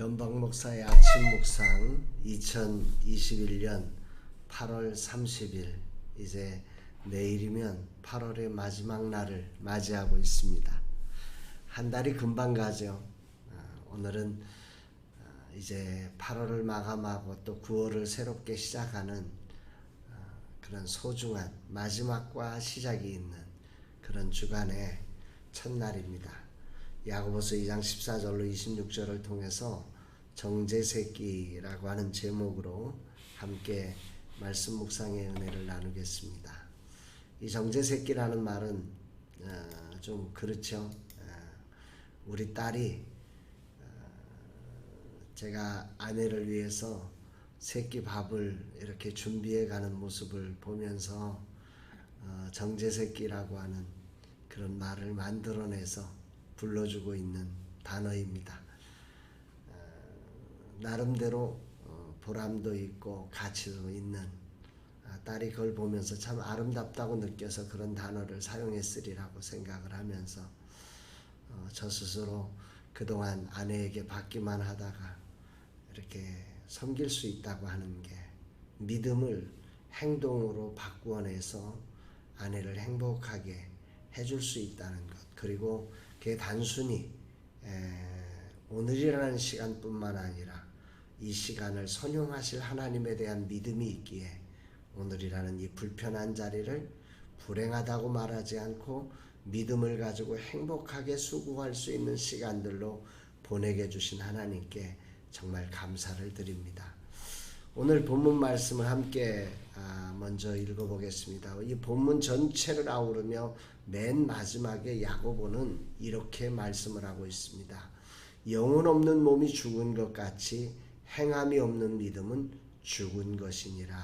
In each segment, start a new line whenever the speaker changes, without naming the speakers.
변방 목사의 아침 묵상 2021년 8월 30일 이제 내일이면 8월의 마지막 날을 맞이하고 있습니다. 한 달이 금방 가죠. 어, 오늘은 어, 이제 8월을 마감하고 또 9월을 새롭게 시작하는 어, 그런 소중한 마지막과 시작이 있는 그런 주간의 첫날입니다. 야고보서 2장 14절로 26절을 통해서 정제새끼라고 하는 제목으로 함께 말씀 묵상의 은혜를 나누겠습니다. 이 정제새끼라는 말은 어, 좀 그렇죠. 어, 우리 딸이 어, 제가 아내를 위해서 새끼 밥을 이렇게 준비해 가는 모습을 보면서 정제새끼라고 하는 그런 말을 만들어내서 불러주고 있는 단어입니다. 어, 나름대로 어, 보람도 있고 가치도 있는 아, 딸이 그걸 보면서 참 아름답다고 느껴서 그런 단어를 사용했으리라고 생각을 하면서 어, 저 스스로 그동안 아내에게 받기만 하다가 이렇게 섬길 수 있다고 하는 게 믿음을 행동으로 바꾸어내서 아내를 행복하게 해줄 수 있다는 것 그리고 그게 단순히 오늘이라는 시간뿐만 아니라 이 시간을 선용하실 하나님에 대한 믿음이 있기에 오늘이라는 이 불편한 자리를 불행하다고 말하지 않고 믿음을 가지고 행복하게 수고할 수 있는 시간들로 보내게 주신 하나님께 정말 감사를 드립니다. 오늘 본문 말씀을 함께 아, 먼저 읽어보겠습니다. 이 본문 전체를 아우르며 맨 마지막에 야고보는 이렇게 말씀을 하고 있습니다. 영혼 없는 몸이 죽은 것 같이 행함이 없는 믿음은 죽은 것이니라.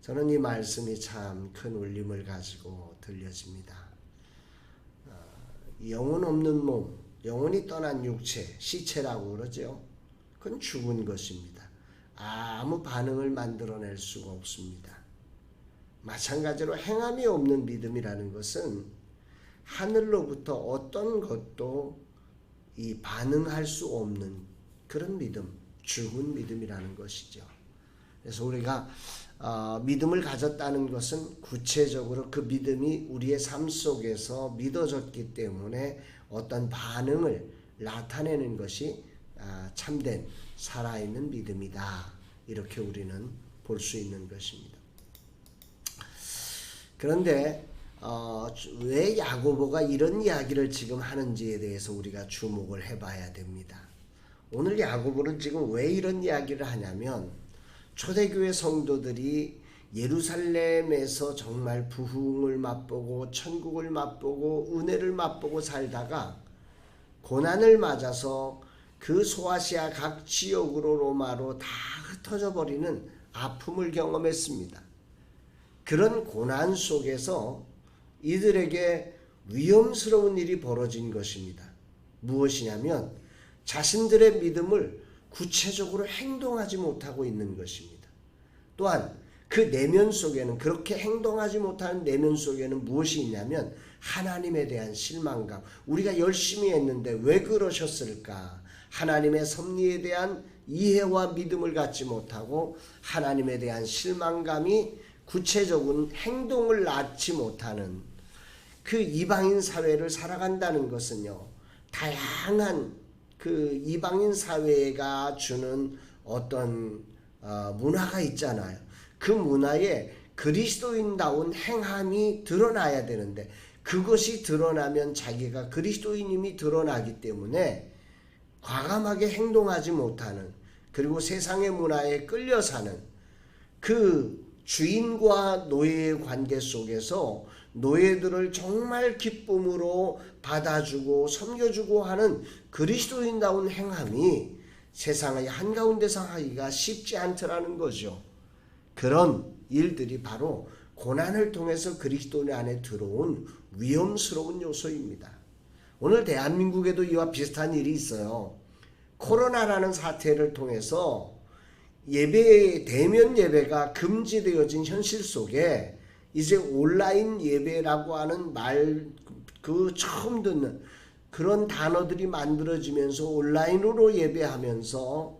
저는 이 말씀이 참 큰 울림을 가지고 들려집니다. 어, 영혼 없는 몸, 영혼이 떠난 육체, 시체라고 그러죠. 그건 죽은 것입니다. 아무 반응을 만들어낼 수가 없습니다. 마찬가지로 행함이 없는 믿음이라는 것은 하늘로부터 어떤 것도 이 반응할 수 없는 그런 믿음, 죽은 믿음이라는 것이죠. 그래서 우리가 어, 믿음을 가졌다는 것은 구체적으로 그 믿음이 우리의 삶 속에서 믿어졌기 때문에 어떤 반응을 나타내는 것이 아, 참된 살아있는 믿음이다. 이렇게 우리는 볼 수 있는 것입니다. 그런데 어, 왜 야고보가 이런 이야기를 지금 하는지에 대해서 우리가 주목을 해봐야 됩니다. 오늘 야고보는 지금 왜 이런 이야기를 하냐면 초대교회 성도들이 예루살렘에서 정말 부흥을 맛보고 천국을 맛보고 은혜를 맛보고 살다가 고난을 맞아서 그 소아시아 각 지역으로 로마로 다 흩어져 버리는 아픔을 경험했습니다. 그런 고난 속에서 이들에게 위험스러운 일이 벌어진 것입니다. 무엇이냐면 자신들의 믿음을 구체적으로 행동하지 못하고 있는 것입니다. 또한 그 내면 속에는 그렇게 행동하지 못하는 내면 속에는 무엇이 있냐면 하나님에 대한 실망감. 우리가 열심히 했는데 왜 그러셨을까? 하나님의 섭리에 대한 이해와 믿음을 갖지 못하고 하나님에 대한 실망감이 구체적인 행동을 낳지 못하는 그 이방인 사회를 살아간다는 것은요. 다양한 그 이방인 사회가 주는 어떤 어, 문화가 있잖아요. 그 문화에 그리스도인다운 행함이 드러나야 되는데 그것이 드러나면 자기가 그리스도인임이 드러나기 때문에 과감하게 행동하지 못하는 그리고 세상의 문화에 끌려 사는 그 주인과 노예의 관계 속에서 노예들을 정말 기쁨으로 받아주고 섬겨주고 하는 그리스도인다운 행함이 세상의 한가운데서 하기가 쉽지 않더라는 거죠. 그런 일들이 바로 고난을 통해서 그리스도 안에 들어온 위험스러운 요소입니다. 오늘 대한민국에도 이와 비슷한 일이 있어요. 코로나라는 사태를 통해서 예배, 대면 예배가 금지되어진 현실 속에 이제 온라인 예배라고 하는 말, 그 처음 듣는 그런 단어들이 만들어지면서 온라인으로 예배하면서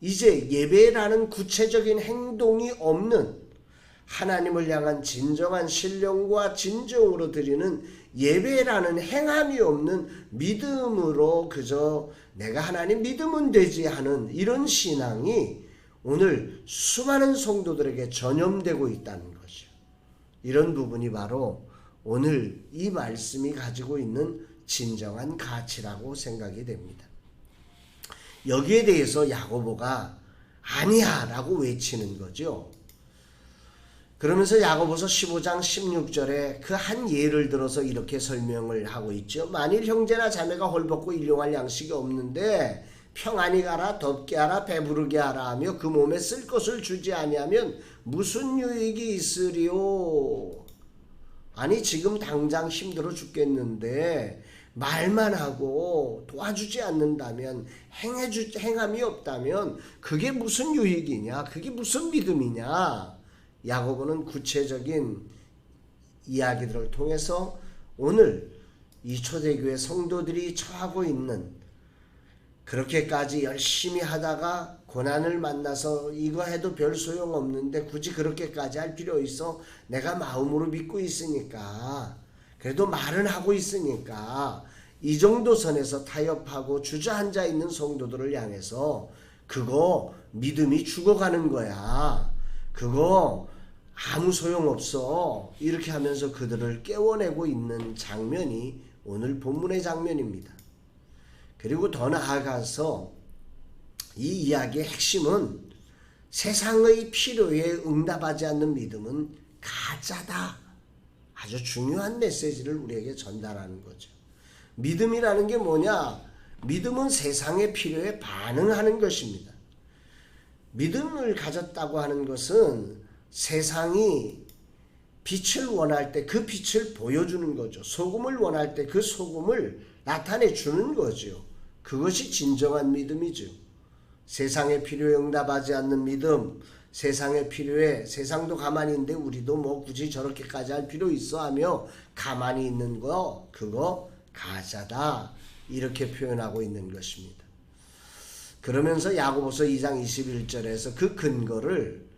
이제 예배라는 구체적인 행동이 없는 하나님을 향한 진정한 신령과 진정으로 드리는 예배라는 행함이 없는 믿음으로 그저 내가 하나님 믿으면 되지 하는 이런 신앙이 오늘 수많은 성도들에게 전염되고 있다는 것이요. 이런 부분이 바로 오늘 이 말씀이 가지고 있는 진정한 가치라고 생각이 됩니다. 여기에 대해서 야고보가 아니야라고 외치는 거죠. 그러면서 야고보서 15장 16절에 그 한 예를 들어서 이렇게 설명을 하고 있죠. 만일 형제나 자매가 헐벗고 일용할 양식이 없는데 평안히 가라 덥게 하라 배부르게 하라 하며 그 몸에 쓸 것을 주지 아니하면 무슨 유익이 있으리요? 아니 지금 당장 힘들어 죽겠는데 말만 하고 도와주지 않는다면 행해주 행함이 없다면 그게 무슨 유익이냐? 그게 무슨 믿음이냐? 야고보는 구체적인 이야기들을 통해서 오늘 이 초대교회 성도들이 처하고 있는 그렇게까지 열심히 하다가 고난을 만나서 이거 해도 별 소용 없는데 굳이 그렇게까지 할 필요 있어? 내가 마음으로 믿고 있으니까 그래도 말은 하고 있으니까 이 정도 선에서 타협하고 주저앉아 있는 성도들을 향해서 그거 믿음이 죽어가는 거야. 그거 아무 소용 없어. 이렇게 하면서 그들을 깨워내고 있는 장면이 오늘 본문의 장면입니다. 그리고 더 나아가서 이 이야기의 핵심은 세상의 필요에 응답하지 않는 믿음은 가짜다. 아주 중요한 메시지를 우리에게 전달하는 거죠. 믿음이라는 게 뭐냐? 믿음은 세상의 필요에 반응하는 것입니다. 믿음을 가졌다고 하는 것은 세상이 빛을 원할 때 그 빛을 보여주는 거죠. 소금을 원할 때 그 소금을 나타내 주는 거죠. 그것이 진정한 믿음이죠. 세상의 필요에 응답하지 않는 믿음, 세상의 필요에 세상도 가만히 있는데 우리도 뭐 굳이 저렇게까지 할 필요 있어 하며 가만히 있는 거 그거 가짜다 이렇게 표현하고 있는 것입니다. 그러면서 야고보서 2장 21절에서 그 근거를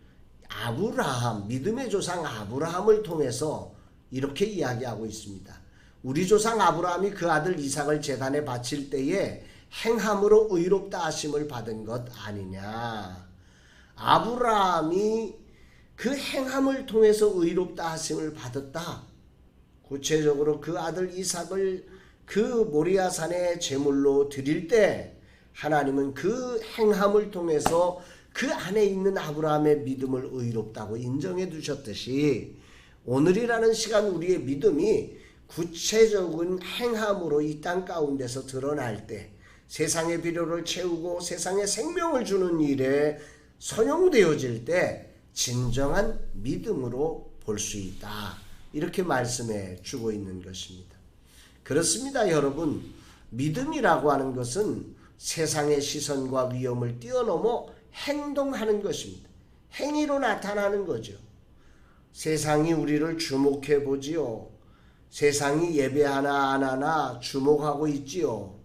아브라함 믿음의 조상 아브라함을 통해서 이렇게 이야기하고 있습니다. 우리 조상 아브라함이 그 아들 이삭을 제단에 바칠 때에 행함으로 의롭다 하심을 받은 것 아니냐. 아브라함이 그 행함을 통해서 의롭다 하심을 받았다. 구체적으로 그 아들 이삭을 그 모리아산의 제물로 드릴 때 하나님은 그 행함을 통해서 그 안에 있는 아브라함의 믿음을 의롭다고 인정해 두셨듯이 오늘이라는 시간 우리의 믿음이 구체적인 행함으로 이 땅 가운데서 드러날 때 세상의 필요를 채우고 세상에 생명을 주는 일에 선용되어질 때 진정한 믿음으로 볼 수 있다. 이렇게 말씀해 주고 있는 것입니다. 그렇습니다, 여러분. 믿음이라고 하는 것은 세상의 시선과 위험을 뛰어넘어 행동하는 것입니다. 행위로 나타나는 거죠. 세상이 우리를 주목해 보지요. 세상이 예배 하나 안 하나 주목하고 있지요.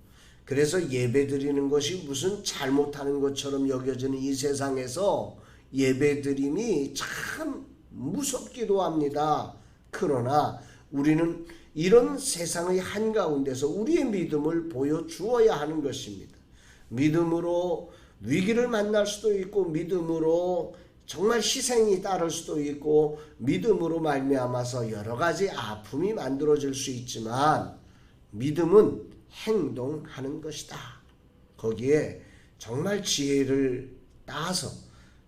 그래서 예배 드리는 것이 무슨 잘못하는 것처럼 여겨지는 이 세상에서 예배 드림이 참 무섭기도 합니다. 그러나 우리는 이런 세상의 한가운데서 우리의 믿음을 보여주어야 하는 것입니다. 믿음으로 위기를 만날 수도 있고 믿음으로 정말 희생이 따를 수도 있고 믿음으로 말미암아서 여러 가지 아픔이 만들어질 수 있지만 믿음은 행동하는 것이다. 거기에 정말 지혜를 따서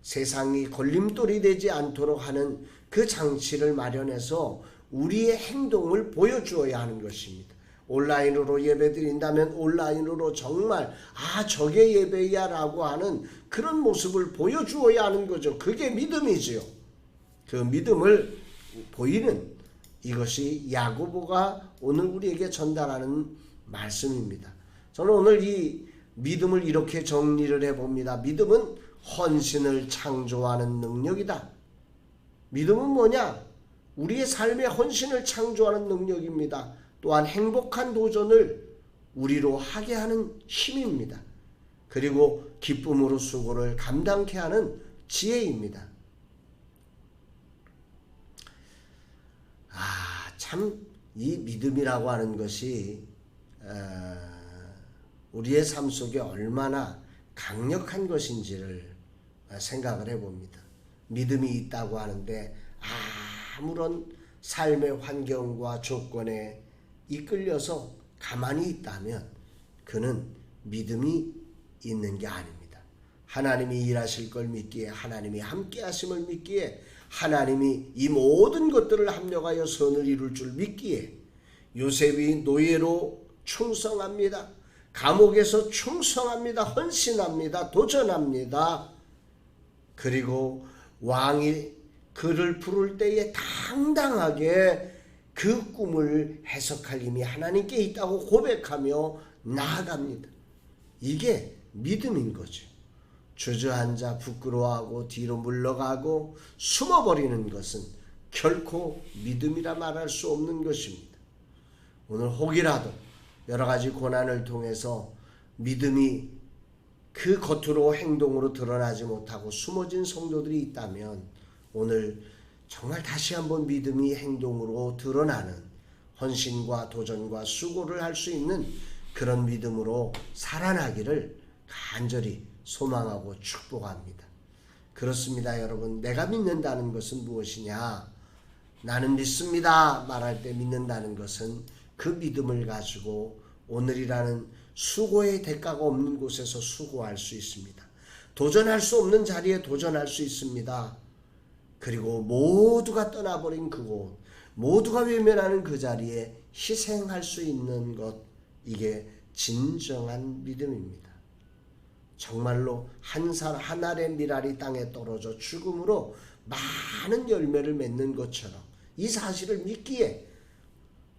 세상이 걸림돌이 되지 않도록 하는 그 장치를 마련해서 우리의 행동을 보여주어야 하는 것입니다. 온라인으로 예배 드린다면 온라인으로 정말 아 저게 예배야 라고 하는 그런 모습을 보여주어야 하는 거죠. 그게 믿음이지요. 그 믿음을 보이는 이것이 야고보가 오늘 우리에게 전달하는 말씀입니다. 저는 오늘 이 믿음을 이렇게 정리를 해봅니다. 믿음은 헌신을 창조하는 능력이다. 믿음은 뭐냐? 우리의 삶의 헌신을 창조하는 능력입니다. 또한 행복한 도전을 우리로 하게 하는 힘입니다. 그리고 기쁨으로 수고를 감당케 하는 지혜입니다. 아, 참 이 믿음이라고 하는 것이 어, 우리의 삶 속에 얼마나 강력한 것인지를 생각을 해봅니다. 믿음이 있다고 하는데 아무런 삶의 환경과 조건에 이끌려서 가만히 있다면 그는 믿음이 있는 게 아닙니다. 하나님이 일하실 걸 믿기에 하나님이 함께 하심을 믿기에 하나님이 이 모든 것들을 합력하여 선을 이룰 줄 믿기에 요셉이 노예로 충성합니다. 감옥에서 충성합니다. 헌신합니다. 도전합니다. 그리고 왕이 그를 부를 때에 당당하게 그 꿈을 해석할 힘이 하나님께 있다고 고백하며 나아갑니다. 이게 믿음인 거죠. 주저앉아 부끄러워하고 뒤로 물러가고 숨어버리는 것은 결코 믿음이라 말할 수 없는 것입니다. 오늘 혹이라도 여러 가지 고난을 통해서 믿음이 그 겉으로 행동으로 드러나지 못하고 숨어진 성도들이 있다면 오늘 정말 다시 한번 믿음이 행동으로 드러나는 헌신과 도전과 수고를 할 수 있는 그런 믿음으로 살아나기를 간절히 소망하고 축복합니다. 그렇습니다, 여러분. 내가 믿는다는 것은 무엇이냐? 나는 믿습니다. 말할 때 믿는다는 것은 그 믿음을 가지고 오늘이라는 수고의 대가가 없는 곳에서 수고할 수 있습니다. 도전할 수 없는 자리에 도전할 수 있습니다. 그리고 모두가 떠나버린 그곳, 모두가 외면하는 그 자리에 희생할 수 있는 것, 이게 진정한 믿음입니다. 정말로 한 살, 한 알의 미랄이 땅에 떨어져 죽음으로 많은 열매를 맺는 것처럼 이 사실을 믿기에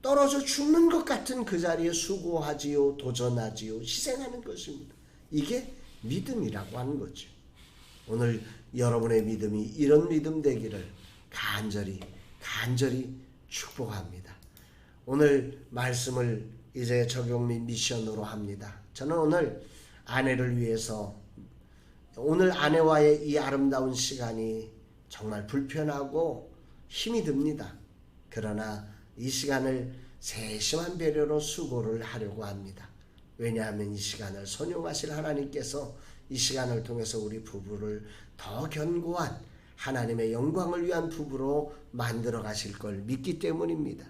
떨어져 죽는 것 같은 그 자리에 수고하지요, 도전하지요, 희생하는 것입니다. 이게 믿음이라고 하는 거죠. 오늘 여러분의 믿음이 이런 믿음 되기를 간절히, 간절히 축복합니다. 오늘 말씀을 이제 적용 및 미션으로 합니다. 저는 오늘 아내를 위해서 오늘 아내와의 이 아름다운 시간이 정말 불편하고 힘이 듭니다. 그러나 이 시간을 세심한 배려로 수고를 하려고 합니다. 왜냐하면 이 시간을 선용하실 하나님께서 이 시간을 통해서 우리 부부를 더 견고한 하나님의 영광을 위한 부부로 만들어 가실 걸 믿기 때문입니다.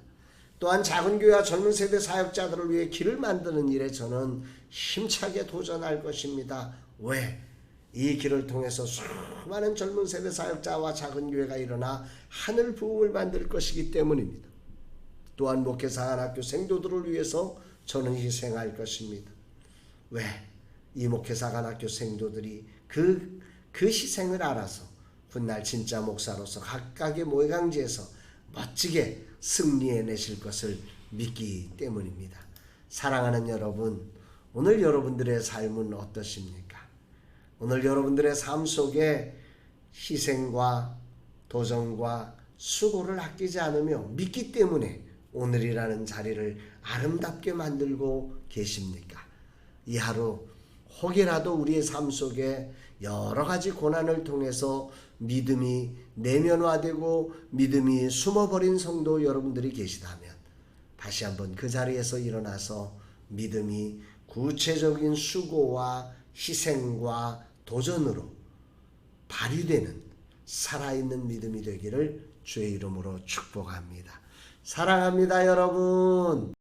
또한 작은 교회와 젊은 세대 사역자들을 위해 길을 만드는 일에 저는 힘차게 도전할 것입니다. 왜? 이 길을 통해서 수많은 젊은 세대 사역자와 작은 교회가 일어나 하늘 부흥을 만들 것이기 때문입니다. 또한 목회사관학교 생도들을 위해서 저는 희생할 것입니다. 왜? 이 목회사관학교 생도들이 그, 그 희생을 알아서 훗날 진짜 목사로서 각각의 모양지에서 멋지게 승리해내실 것을 믿기 때문입니다. 사랑하는 여러분, 오늘 여러분들의 삶은 어떠십니까? 오늘 여러분들의 삶 속에 희생과 도전과 수고를 아끼지 않으며 믿기 때문에 오늘이라는 자리를 아름답게 만들고 계십니까? 이 하루 혹이라도 우리의 삶 속에 여러 가지 고난을 통해서 믿음이 내면화되고 믿음이 숨어버린 성도 여러분들이 계시다면 다시 한번 그 자리에서 일어나서 믿음이 구체적인 수고와 희생과 도전으로 발휘되는 살아있는 믿음이 되기를 주의 이름으로 축복합니다. 사랑합니다, 여러분.